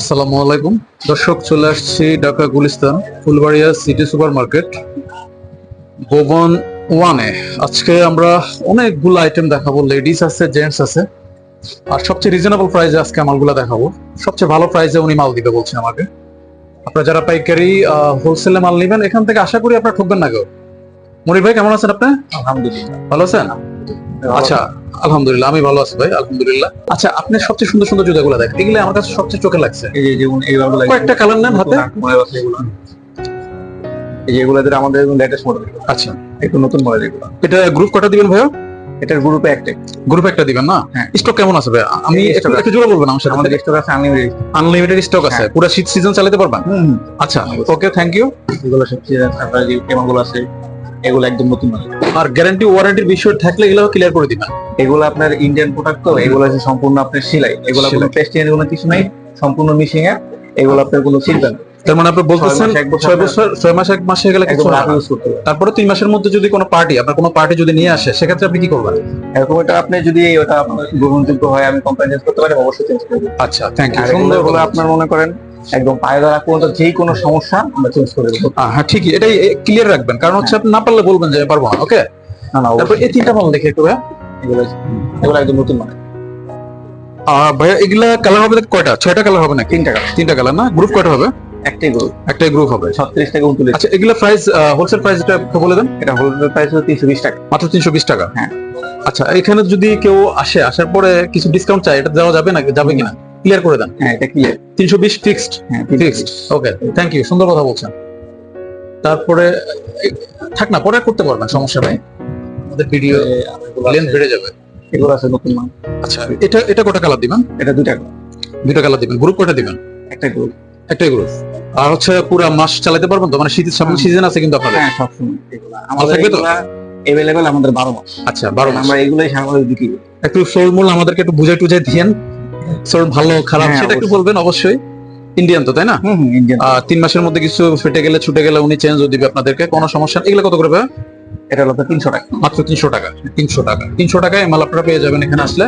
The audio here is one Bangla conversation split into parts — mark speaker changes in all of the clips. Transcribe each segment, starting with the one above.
Speaker 1: আসসালামু আলাইকুম। দর্শক চলে আসছি Dhaka Gulistan Fulbaria city super market Bhuban ওয়ানে আজকে আমরা অনেকগুলো আইটেম দেখাবো লেডিস আছে জেন্টস আছে। আর সবচেয়ে রিজনেবল প্রাইসে আজকে মালগুলো দেখাবো। সবচেয়ে ভালো প্রাইসে উনি মাল দিবে বলছেন আমাকে। আপনারা যারা পাইকারি হোলসেলে মাল নেবেন এখান থেকে আশা করি আপনারা ঠকবেন না কেউ। মনির ভাই কেমন আছেন আপনি?
Speaker 2: আলহামদুলিল্লাহ।
Speaker 1: ভালো আছেন? আচ্ছা আলহামদুলিল্লাহ আমি ভালো আছি ভাই আলহামদুলিল্লাহ। আচ্ছা আপনি সবচেয়ে সুন্দর সুন্দর জুতাগুলো দেখেন এগুলো আমার কাছে সবচেয়ে চোখে লাগছে।
Speaker 2: এই যে যেমন
Speaker 1: কয়েকটা কালার নেন হাতে।
Speaker 2: মনে আছে এগুলো। এই যে এগুলো আমাদের লেটেস্ট মডেল
Speaker 1: আচ্ছা।
Speaker 2: একটু নতুন মডেল এগুলো।
Speaker 1: এটা গ্রুপ কটা দিবেন ভাইয়া?
Speaker 2: এটার গ্রুপে একটাই
Speaker 1: গ্রুপ একটা দিবেন না?
Speaker 2: হ্যাঁ।
Speaker 1: স্টক কেমন আছে ভাইয়া? আমি একটু জোরে বলবেন আমার সাথে।
Speaker 2: আমাদের স্টক আছে আনলিমিটেড
Speaker 1: আনলিমিটেড স্টক আছে
Speaker 2: হ্যাঁ।
Speaker 1: পুরো শীত সিজন চালাতে পারবেন? আচ্ছা ওকে থ্যাংক ইউ
Speaker 2: এগুলো সবচেয়ে আপনার যে কেমনগুলো আছে এগুলো একদম নতুন মডেল
Speaker 1: আর গ্যারান্টি ওয়ারেন্টির বিষয় থাকলে এগুলো ক্লিয়ার করে দিবেন।
Speaker 2: এগুলো আপনার ইন্ডিয়ান প্রোডাক্ট তো এগুলো আছে সম্পূর্ণ আপনার সেলাই। এগুলো কোনো। পেস্টিং কোনো কিছু নাই সম্পূর্ণ মিশিং এ এগুলো আপনার কোনো চিন্তা নেই
Speaker 1: তার মানে আপনি বলতেছেন
Speaker 2: ছয় বছর
Speaker 1: ছয় মাস এক মাসে গেলে কিছু তারপরে তিন মাসের মধ্যে যদি কোনো পার্টি আপনার কোনো পার্টি যদি নিয়ে আসে সেক্ষেত্রে আপনি কি করবেন?
Speaker 2: এরকম এটা আপনি যদি ওটা আপনার গ্রহণযোগ্য হয় আমি কোম্পানি চেঞ্জ করতে পারি অবশ্যই চেঞ্জ করব
Speaker 1: আচ্ছা থ্যাংক ইউ সুন্দর
Speaker 2: হলো আপনার মনে করেন একদম পায়ে ধরা পর্যন্ত যেই কোনো সমস্যা আমরা চেঞ্জ করে দেবো।
Speaker 1: হ্যাঁ ঠিকই এটাই ক্লিয়ার রাখবেন কারণ হচ্ছে আপনি না পারলে বলবেন যে পারব না ওকে
Speaker 2: না না
Speaker 1: তারপর এই তিনটা মাল দেখে একটু ভাইয়া।
Speaker 2: এগুলো এগুলো একদম নতুন
Speaker 1: আহ, ভাইয়া এগুলা কালার হবে কয়টা? ছয়টা কালার হবে নাকি
Speaker 2: তিন টাকা
Speaker 1: তিনটা কালার না? গ্রুপ কয়টা হবে?
Speaker 2: একটাই গ্রুপ
Speaker 1: একটাই গ্রুপ হবে।
Speaker 2: ছত্রিশ টাকা উনচল্লিশ।
Speaker 1: আচ্ছা এগুলা প্রাইস হোলসেল প্রাইস এটা একটু বলে দেন।
Speaker 2: এটা হোলসেল প্রাইস হলো তিনশো বিশ টাকা।
Speaker 1: মাত্র তিনশো বিশ টাকা?
Speaker 2: হ্যাঁ।
Speaker 1: আচ্ছা এখানে যদি কেউ আসে আসার পরে কিছু ডিসকাউন্ট চাই এটা দেওয়া যাবে না যাবে কিনা? ক্লিয়ার করে দেন।
Speaker 2: হ্যাঁ এটা ক্লিয়ার
Speaker 1: তিনশো বিশ ফিক্সড
Speaker 2: হ্যাঁ
Speaker 1: ফিক্সড ওকে থ্যাংক ইউ সুন্দর কথা বলছেন। তারপরে থাক না পরে করতে পারবেন সমস্যা নেই। আমাদের ভিডিও লেন্থ বেড়ে যাবে।
Speaker 2: এগুলো আছে নতুন মান
Speaker 1: আচ্ছা এটা এটা কটা কালার দিবেন?
Speaker 2: এটা দুই টাকা
Speaker 1: দুটো কালার দিবেন। গ্রুপ কটা দিবেন?
Speaker 2: একটা গ্রুপ
Speaker 1: একটাই গ্রুপ আর হচ্ছে পুরো মাস চালাতে পারবেন তো? মানে শীতের সামনে সিজন আছে কিন্তু আপনাদের?
Speaker 2: হ্যাঁ সবসময় এগুলো। আমাদের
Speaker 1: থাকবে তো?
Speaker 2: এভেলেবেল আমাদের বারো মাস।
Speaker 1: আচ্ছা বারো মাস।
Speaker 2: আমরা এগুলোই বছর বিক্রি
Speaker 1: একটু সোল মূল আমাদেরকে একটু বুঝাই টুঝাই দিয়েন। সোল ভালো খারাপ
Speaker 2: হ্যাঁ,
Speaker 1: সেটা একটু বলবেন অবশ্যই। ইন্ডিয়ান তো তাই না? তিন মাসের মধ্যে কিছু ফেটে গেলে ছুটে গেলে উনি চেঞ্জও দিবে আপনাদেরকে কোনো সমস্যা এগুলো কত করে ভাইয়া?
Speaker 2: এটা হলো তিনশো টাকা।
Speaker 1: মাত্র তিনশো টাকা তিনশো টাকা। তিনশো টাকায় মাল আপনারা পেয়ে যাবেন এখানে আসলে।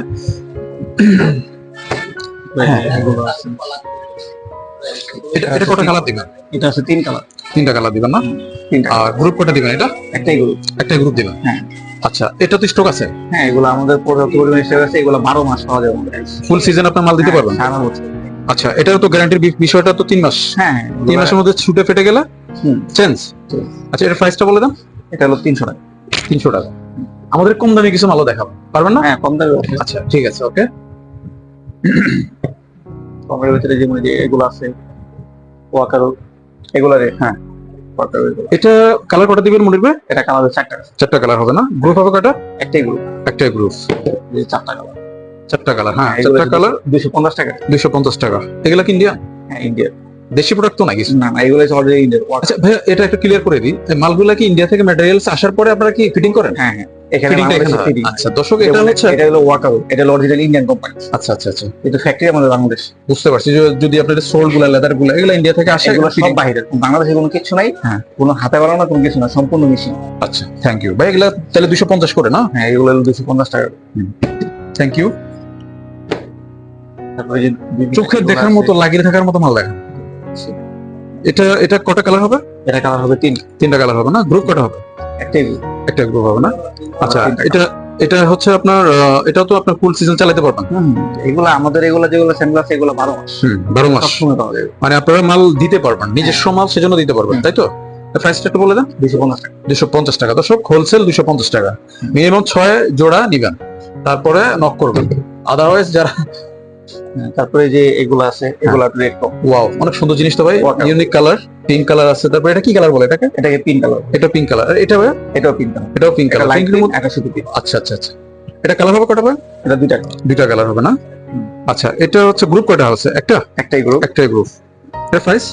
Speaker 2: হ্যাঁ আছে।
Speaker 1: এটা এটা কটা কালার দিবেন?
Speaker 2: এটা আছে তিন কালার।
Speaker 1: তিনটা কালার দিবেন না? আর গ্রুপ কটা দিবেন এটা?
Speaker 2: একটাই গ্রুপ
Speaker 1: একটা গ্রুপ দিবেন।
Speaker 2: হ্যাঁ।
Speaker 1: আচ্ছা এটা তো স্টক আছে?
Speaker 2: হ্যাঁ এগুলো আমাদের পর্যাপ্ত পরিমাণে স্টক আছে এগুলো বারো মাস পাওয়া যাবে
Speaker 1: ফুল সিজন আপনার মাল দিতে পারবেন?
Speaker 2: সারা বছর।
Speaker 1: আচ্ছা এটাও তো গ্যারান্টির বিষয়টা তো তিন মাস।
Speaker 2: হ্যাঁ
Speaker 1: তিন মাসের মধ্যে ছুটে ফেটে গেলে। চেঞ্জ। আচ্ছা এর প্রাইসটা বলে দেন।
Speaker 2: এটা হলো তিনশো টাকা।
Speaker 1: তিনশো টাকা। আমাদের কম দামে কিছু মালও দেখাবো। পারবেন না?
Speaker 2: হ্যাঁ কম দামে।
Speaker 1: আচ্ছা ঠিক আছে ওকে।
Speaker 2: কমের ভিতরে যেমন যে এগুলো আছে ওয়াকারো এগুলো রে হ্যাঁ। ওয়াকারো।
Speaker 1: এটা কালার কটা দিবেন মনির ভাই?
Speaker 2: এটা কালার চারটা
Speaker 1: চারটা কালার হবে না? গ্রুপ হবে কটা
Speaker 2: একটাই গ্রুপ
Speaker 1: একটাই গ্রুপ
Speaker 2: চারটা কালার
Speaker 1: চারটা কালার হ্যাঁ চারটা কালার
Speaker 2: দুশো পঞ্চাশ টাকা।
Speaker 1: দুইশো পঞ্চাশ টাকা। এগুলা কি ইন্ডিয়া
Speaker 2: হ্যাঁ ইন্ডিয়া
Speaker 1: দেশি প্রোডাক্ট তো নাকি?
Speaker 2: কিছু না এগুলো অলরেডি ইন্ডিয়ার
Speaker 1: আচ্ছা ভাই এটা একটু ক্লিয়ার করে দিই। মালগুলা কি ইন্ডিয়া থেকে ম্যাটেরিয়ালস আসার পরে আপনারা কি ফিটিং করেন?
Speaker 2: হ্যাঁ হ্যাঁ। এখানে
Speaker 1: ফিটিংটা
Speaker 2: বাংলাদেশে
Speaker 1: এখানে
Speaker 2: fitting।
Speaker 1: আচ্ছা দর্শক এটা হচ্ছে
Speaker 2: এটা হলো ওয়াকারো এটা হলো অরিজিনাল ইন্ডিয়ান কোম্পানি
Speaker 1: আচ্ছা আচ্ছা আচ্ছা।
Speaker 2: কিন্তু ফ্যাক্টরি আমাদের বাংলাদেশ।
Speaker 1: বুঝতে পারছি। যদি আপনাদের সোলগুলা লেদারগুলা এগুলো ইন্ডিয়া থেকে আসে
Speaker 2: এগুলো
Speaker 1: এগুলো
Speaker 2: সব বাহিরের বাংলাদেশে কোনো কিছু নাই
Speaker 1: হ্যাঁ।
Speaker 2: কোনো হাতে বানানো কোনো কিছু না সম্পূর্ণ মেশিন
Speaker 1: আচ্ছা থ্যাংক ইউ ভাই এগুলা তাহলে দুশো পঞ্চাশ করে না?
Speaker 2: হ্যাঁ এগুলো হলো দুশো পঞ্চাশ টাকা।
Speaker 1: থ্যাংক ইউ
Speaker 2: তারপরে যে বিভিন্ন
Speaker 1: চোখে
Speaker 2: এগুলো
Speaker 1: দেখার মতো লাগিয়ে থাকার মতো মাল দেখা এটা এটা কটা কালার হবে?
Speaker 2: এটা কালার হবে তিন
Speaker 1: তিনটা কালার হবে না? গ্রুপ কটা হবে?
Speaker 2: একটাই group।
Speaker 1: একটা গ্রুপ হবে না? আচ্ছা এটা এটা হচ্ছে আপনার এটাও তো আপনার ফুল সিজন চালাতে পারবেন?
Speaker 2: এগুলো আমাদের এগুলো যেগুলো আছে এগুলো বারো মাস।
Speaker 1: হুম বারো মাস। মানে আপনারা মাল দিতে পারবেন নিজস্ব মাল সেজন্য দিতে পারবেন তাই তো? প্রাইসটা একটু বলে দেন।
Speaker 2: দুশো পঞ্চাশ টাকা।
Speaker 1: দুশো পঞ্চাশ টাকা। দর্শক হোলসেল দুশো পঞ্চাশ টাকা। মিনিমাম ছয় জোড়া নিবেন। তারপরে নক করবেন। আদারওয়াইজ যারা
Speaker 2: হ্যাঁ, তারপরে যে এগুলো আছে এগুলো রেড
Speaker 1: ওয়াও অনেক সুন্দর জিনিস তো ভাই ইউনিক কালার পিঙ্ক কালার আছে। তারপরে এটা কি কালার বলে এটাকে?
Speaker 2: এটাকে পিঙ্ক কালার
Speaker 1: এটা পিঙ্ক কালার এটা ভাই?
Speaker 2: এটাও পিঙ্ক কালার
Speaker 1: এটাও পিঙ্ক কালার
Speaker 2: লাইট
Speaker 1: আচ্ছা আচ্ছা আচ্ছা। এটা কালার হবে কটা ভাই?
Speaker 2: এটা দুই টাকা
Speaker 1: দুইটা কালার হবে না? আচ্ছা এটা হচ্ছে গ্রুপ কয়টা আছে? একটা?
Speaker 2: একটাই গ্রুপ
Speaker 1: একটাই গ্রুপ এটা প্রাইস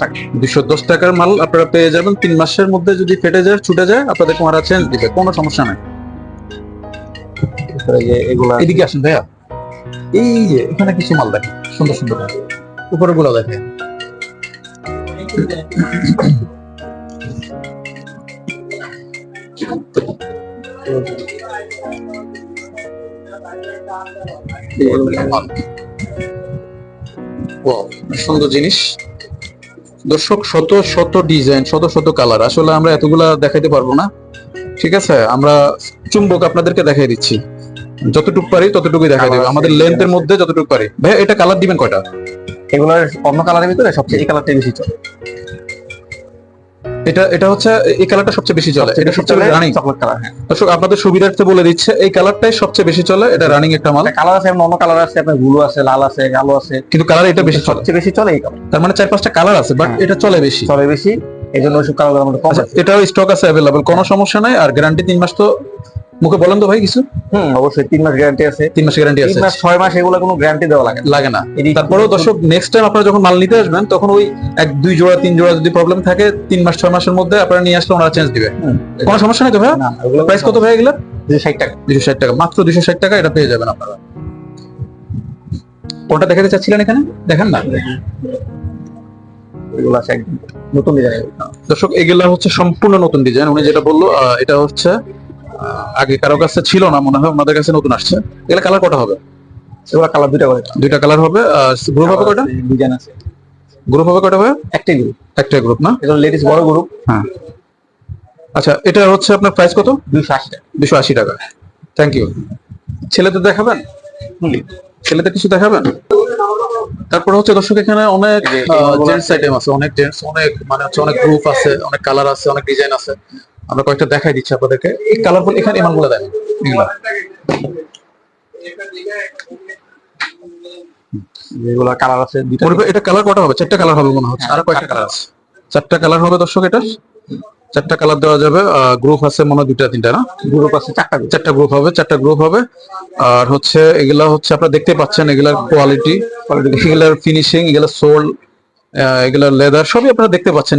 Speaker 2: টাকা।
Speaker 1: টাকার মাল আপনারা পেয়ে যাবেন। তিন মাসের মধ্যে যদি ফেটে যায় ছুটে যায় আপনাদের কোমারা চেঞ্জ দিবে। কোনো সমস্যা নাই।
Speaker 2: এগুলো
Speaker 1: এদিকে আসেন ভাইয়া। এই যে, এখানে কিছু মাল দেখেন, সুন্দর সুন্দর। উপরে গুলো দেখেন। সুন্দর জিনিস। দর্শক, শত শত ডিজাইন, শত শত কালার। আসলে আমরা এতগুলা দেখাইতে পারব না। ঠিক আছে, আমরা চুম্বক আপনাদেরকে দেখাই দিচ্ছি। যতটুকু পারি ততটুকুই দেখাই দেবো। আমাদের লেন্থের মধ্যে যতটুকু পারি। ভাই এটা কালার দিবেন কয়টা?
Speaker 2: এগুলোর অন্য কালারের ভিতরে সবচেয়ে এই কালারটাই বেশি চলে।
Speaker 1: এটা এটা হচ্ছে এই কালারটা সবচেয়ে বেশি চলে। এটা সবচেয়ে রানিং
Speaker 2: চকলেট কালার হ্যাঁ।
Speaker 1: দর্শক আপনাদের সুবিধার্থে বলে দিচ্ছে এই কালারটাই সবচেয়ে বেশি চলে। এটা রানিং একটা মাল।
Speaker 2: কালার আছে অন্য কালার আছে আপনার ব্লু আছে লাল আছে কালো আছে।
Speaker 1: কিন্তু কালার এটা বেশি চলে।
Speaker 2: সবচেয়ে বেশি চলে এই কালার
Speaker 1: তার মানে চার পাঁচটা কালার আছে বাট
Speaker 2: হ্যাঁ।
Speaker 1: এটা চলে বেশি।
Speaker 2: চলে বেশি। এই জন্য ওইসব কালার আমাদের কম
Speaker 1: আচ্ছা
Speaker 2: আছে।
Speaker 1: এটাও স্টক আছে অ্যাভেলেবল কোনো সমস্যা নাই। আর গ্যারান্টি তিন মাস তো মুখে বলেন তো ভাই কিছু?
Speaker 2: হুম অবশ্যই তিন মাস গ্যারান্টি আছে।
Speaker 1: তিন মাস গ্যারান্টি
Speaker 2: তিন
Speaker 1: আছে।
Speaker 2: মাস ছয় মাস এগুলো কোনো গ্যারান্টি দেওয়া লাগে
Speaker 1: লাগে না। তারপরেও দর্শক নেক্সট টাইম আপনারা যখন মাল নিতে আসবেন তখন ওই এক দুই জোড়া তিন জোড়া যদি প্রবলেম থাকে তিন মাস ছয় মাসের মধ্যে আপনারা নিয়ে আসলে ওনারা চেঞ্জ দিবে। কোনো সমস্যা নেই তো ভাই প্রাইস কত ভাই এগুলো?
Speaker 2: দুশো ষাট টাকা।
Speaker 1: দুশো ষাট টাকা। মাত্র দুশো ষাট টাকা এটা পেয়ে যাবেন আপনারা। কোনটা দেখাতে চাচ্ছিলেন এখানে? দেখেন না?
Speaker 2: এগুলো আছে একদম নতুন ডিজাইন
Speaker 1: দর্শক এগুলা হচ্ছে সম্পূর্ণ নতুন ডিজাইন উনি যেটা বলল এটা হচ্ছে আগে কারও কাছে ছিল না মনে হয় ওনাদের কাছে নতুন আসছে। এগুলা কালার কটা হবে?
Speaker 2: এগুলো কালার দুটা করে
Speaker 1: দুইটা কালার হবে গ্রুপ হবে কয়টা?
Speaker 2: ডিজাইন আছে।
Speaker 1: গ্রুপ হবে কয়টা হবে
Speaker 2: একটাই গ্রুপ
Speaker 1: একটাই গ্রুপ না?
Speaker 2: এটা লেডিস বড় গ্রুপ
Speaker 1: হ্যাঁ। আচ্ছা এটা হচ্ছে আপনার প্রাইস কত?
Speaker 2: দুইশো আশি টাকা।
Speaker 1: দুশো আশি টাকা। থ্যাংক ইউ ছেলেদের দেখাবেন? ছেলেদের কিছু দেখাবেন? তারপর হচ্ছে দর্শক এখানে অনেক জেন্টস আইটেম আছে। অনেক জেন্টস অনেক মানে হচ্ছে অনেক গ্রুপ আছে অনেক কালার আছে অনেক ডিজাইন আছে। আমরা কয়েকটা দেখাই দিচ্ছি আপনাদেরকে। এই কালারফুল এখানে এমানগুলো দেন এগুলা।
Speaker 2: কালার আছে
Speaker 1: এটা কালার কটা হবে? চারটা কালার হবে মনে হচ্ছে। আর কয়েকটা কালার আছে। চারটা কালার হবে দর্শক এটা। চারটা কালার দেওয়া যাবে। গ্রুপ আছে মনে হয় দুইটা তিনটা না?
Speaker 2: গ্রুপ আছে চারটা
Speaker 1: চারটা গ্রুপ হবে চারটা গ্রুপ হবে। আর হচ্ছে এগুলা হচ্ছে আপনারা দেখতে পাচ্ছেন এগুলার কোয়ালিটি এগুলার ফিনিশিং এগুলা সোল এগুলার লেদার সবই আপনারা দেখতে পাচ্ছেন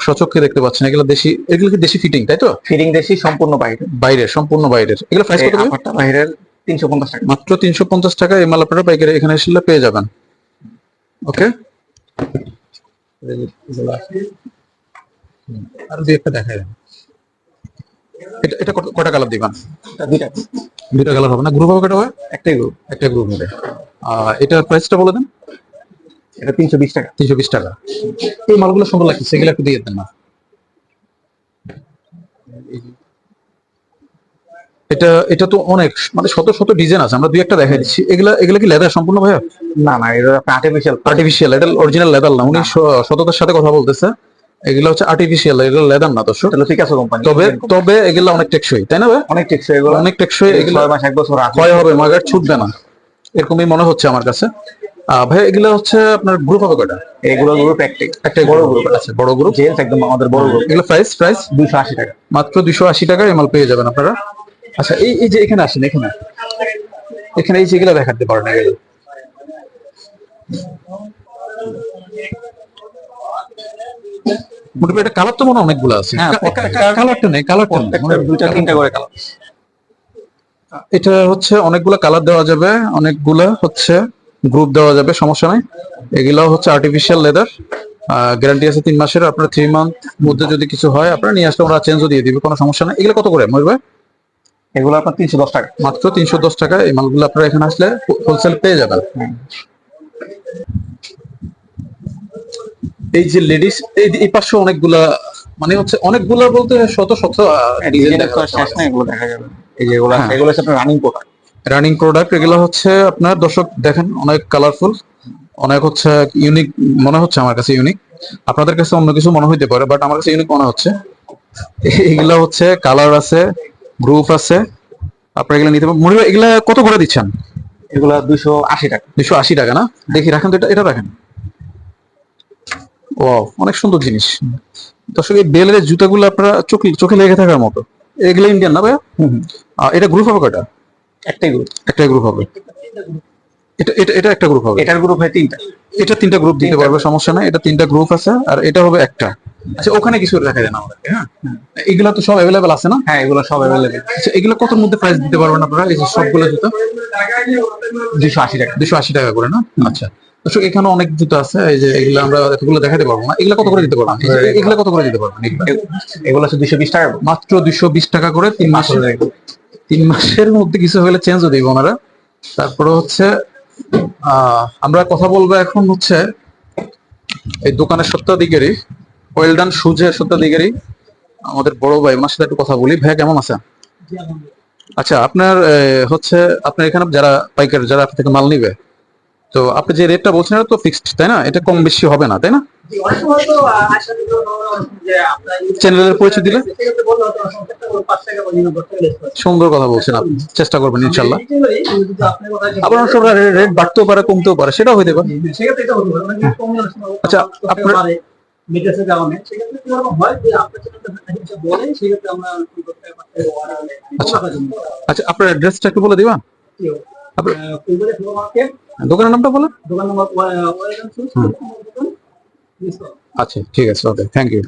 Speaker 1: সচক্ষে দেখতে পাচ্ছেন। এগুলো দেশি এগুলো কি দেশি ফিটিং তাই তো?
Speaker 2: ফিটিং দেশি সম্পূর্ণ বাইরে
Speaker 1: বাইরের সম্পূর্ণ বাইরের। এগুলো প্রাইস কত করে?
Speaker 2: আপারটা বাইরের তিনশো পঞ্চাশ টাকা।
Speaker 1: মাত্র তিনশো পঞ্চাশ টাকা এই মাল আপনারা পাইকারি এখানে এসে পেয়ে যাবেন। ওকে আর দুই একটা দেখাই। এটা এটা কত- কটা কালার দিবেন?
Speaker 2: এটা দুইটা।
Speaker 1: দুইটা কালার হবে না? গ্রুপ হবে কটা হবে
Speaker 2: একটাই গ্রুপ
Speaker 1: একটা গ্রুপ হবে। এটার প্রাইসটা বলে দেন।
Speaker 2: এটা তিনশো বিশ টাকা।
Speaker 1: তিনশো বিশ টাকা। এই মালগুলো সুন্দর লাগছে? সেগুলো একটু দিয়ে দেন না। এটা এটা তো অনেক মানে শত শত ডিজাইন আছে। আমরা দুই একটা দেখাই দিচ্ছি। এগুলা এগুলা কি লেদার সম্পূর্ণ ভাইয়া?
Speaker 2: না না এটা আর্টিফিশিয়াল
Speaker 1: আর্টিফিশিয়াল এটা অরিজিনাল লেদার না। উনি সততার সাথে কথা বলতেছে। এগুলো হচ্ছে আর্টিফিশিয়াল এগুলো লেদার না দর্শক।
Speaker 2: এটা আছে কোম্পানি
Speaker 1: তবে তবে এগুলো অনেক টেকসই তাই না ভাই?
Speaker 2: অনেক টেকসই এগুলো।
Speaker 1: অনেক টেকসই এগুলো
Speaker 2: ছয় মাস এক বছর আছে।
Speaker 1: ক্ষয় হবে মাগার ছুটবে না। এরকমই মনে হচ্ছে আমার কাছে। ভাই এগুলো হচ্ছে আপনার গ্রুপ হবে কয়টা?
Speaker 2: এগুলো গ্রুপ একটাই
Speaker 1: একটা বড় গ্রুপ আছে। বড় গ্রুপ
Speaker 2: জেন্টস একদম আমাদের বড় গ্রুপ
Speaker 1: এগুলো প্রাইস প্রাইস
Speaker 2: দুইশো আশি টাকা।
Speaker 1: মাত্র দুশো আশি টাকায় মাল পেয়ে যাবেন আপনারা। আচ্ছা এই এই যে এখানে আসেন এখানে। এখানে এই যেগুলো দেখাতে পারেন এগুলো। মোটামুটি এটা কালার তো মনে অনেকগুলো আছে।
Speaker 2: হ্যাঁ,
Speaker 1: কালারটা নেই কালারটা
Speaker 2: দুইটা তিনটা করে কালার
Speaker 1: এটা হচ্ছে অনেকগুলো কালার দেওয়া যাবে অনেকগুলা হচ্ছে গ্রুপ দেওয়া যাবে সমস্যা নাই। এগুলো হচ্ছে আর্টিফিশিয়াল লেদার গ্যারান্টি আছে তিন মাসের আপনার থ্রি মান্থ মধ্যে যদি কিছু হয় আপনারা নিয়ে আসলে ওরা চেঞ্জও দিয়ে দিবে কোনো সমস্যা নাই। এগুলো কত করে মহির ভাই?
Speaker 2: এগুলো আপনার তিনশো দশ টাকা।
Speaker 1: মাত্র তিনশো দশ টাকা এই মালগুলো আপনারা এখানে আসলে হোলসেল পেয়ে যাবেন। এই যে লেডিস এই পাশে অনেকগুলা মানে হচ্ছে অনেকগুলা বলতে শত শত ডিজাইন
Speaker 2: আর শেষ নাই এগুলো দেখা যাবে। এই যে এগুলো
Speaker 1: হ্যাঁ।
Speaker 2: এগুলো হচ্ছে আপনার রানিং প্রোডাক্ট
Speaker 1: রানিং প্রোডাক্ট এগুলো হচ্ছে আপনার দর্শক দেখেন অনেক কালারফুল অনেক হচ্ছে ইউনিক মনে হচ্ছে আমার কাছে ইউনিক আপনাদের কাছে অন্য কিছু মনে হইতে পারে বাট আমার কাছে ইউনিক মনে হচ্ছে। এগুলা হচ্ছে কালার আছে গ্রুপ আছে আপনারা এগুলো নিতে পারেন মনে এগুলা কত করে দিচ্ছেন?
Speaker 2: এগুলো দুশো আশি টাকা।
Speaker 1: দুশো আশি টাকা না? দেখি রাখেন তো এটা এটা রাখেন। ও অনেক সুন্দর জিনিস। দর্শক এই বেলের জুতাগুলো আপনারা চোখে চোখে লেগে থাকার মতো। এগুলো ইন্ডিয়ান না ভাইয়া? এটা গ্রুপ হবে কয়টা?
Speaker 2: একটাই গ্রুপ
Speaker 1: একটা গ্রুপ হবে। এটা এটা এটা একটা গ্রুপ হবে।
Speaker 2: এটার গ্রুপ হয় তিনটা।
Speaker 1: এটা তিনটা গ্রুপ দিতে পারবে সমস্যা নাই। এটা তিনটা গ্রুপ আছে আর এটা হবে একটা। আচ্ছা ওখানে কিছু দেখা যায় না আমাদেরকে হ্যাঁ? এগুলা তো সব অ্যাভেলেবেল আছে না?
Speaker 2: হ্যাঁ এগুলো সব অ্যাভেলেবেল
Speaker 1: আচ্ছা এগুলো মধ্যে প্রাইস দিতে পারবেন আপনারা? এই সবগুলো জুতো।
Speaker 2: দুইশো আশি টাকা।
Speaker 1: দুশো আশি টাকা করে না? আচ্ছা। দর্শক এখানে অনেক জুতো আছে। এই যে এগুলো আমরা এতগুলো দেখাতে পারব না। এগুলো কত করে দিতে যে এগুলো কত করে দিতে পারবেন? এগুলো?
Speaker 2: হচ্ছে দুইশো বিশ টাকা
Speaker 1: মাত্র দুশো বিশ টাকা করে তিন মাসের তিন মাসের মধ্যে কিছু হলে চেঞ্জও দিব ওনারা। তারপরে হচ্ছে আমরা কথা বলব এখন হচ্ছে এই দোকানের সত্ত্বাধিকারী ওয়েলডান সুজের সত্ত্বাধিকারী আমাদের বড় ভাই ওনার সাথে একটু কথা বলি। ভাই কেমন আছে আচ্ছা আপনার হচ্ছে আপনার এখানে যারা পাইকার যারা আপনার থেকে মাল নিবে তো আপনি যে রেটটা বলছেন এটা তো ফিক্সড তাই না? এটা কম বেশি হবে না তাই না? চ্যানেলের পরিচয় দিলে? সুন্দর কথা বলছেন আপনি। চেষ্টা করবেন ইনশাল্লাহ আবার অনেক সময় রেট বাড়তেও পারে কমতেও পারে সেটাও হইতে পারে। আচ্ছা, আপনার-
Speaker 3: মেটেছে কারণে। সেক্ষেত্রে কি রকম হয় যে আপনার চ্যানেলটা বলে সেক্ষেত্রে আমরা কি করতে পারি
Speaker 1: আচ্ছা। আচ্ছা আপনার অ্যাড্রেসটা একটু বলে দিবা? দোকানের নামটা বলেন
Speaker 3: দোকান নম্বর
Speaker 1: আচ্ছা ঠিক আছে ওকে থ্যাংক ইউ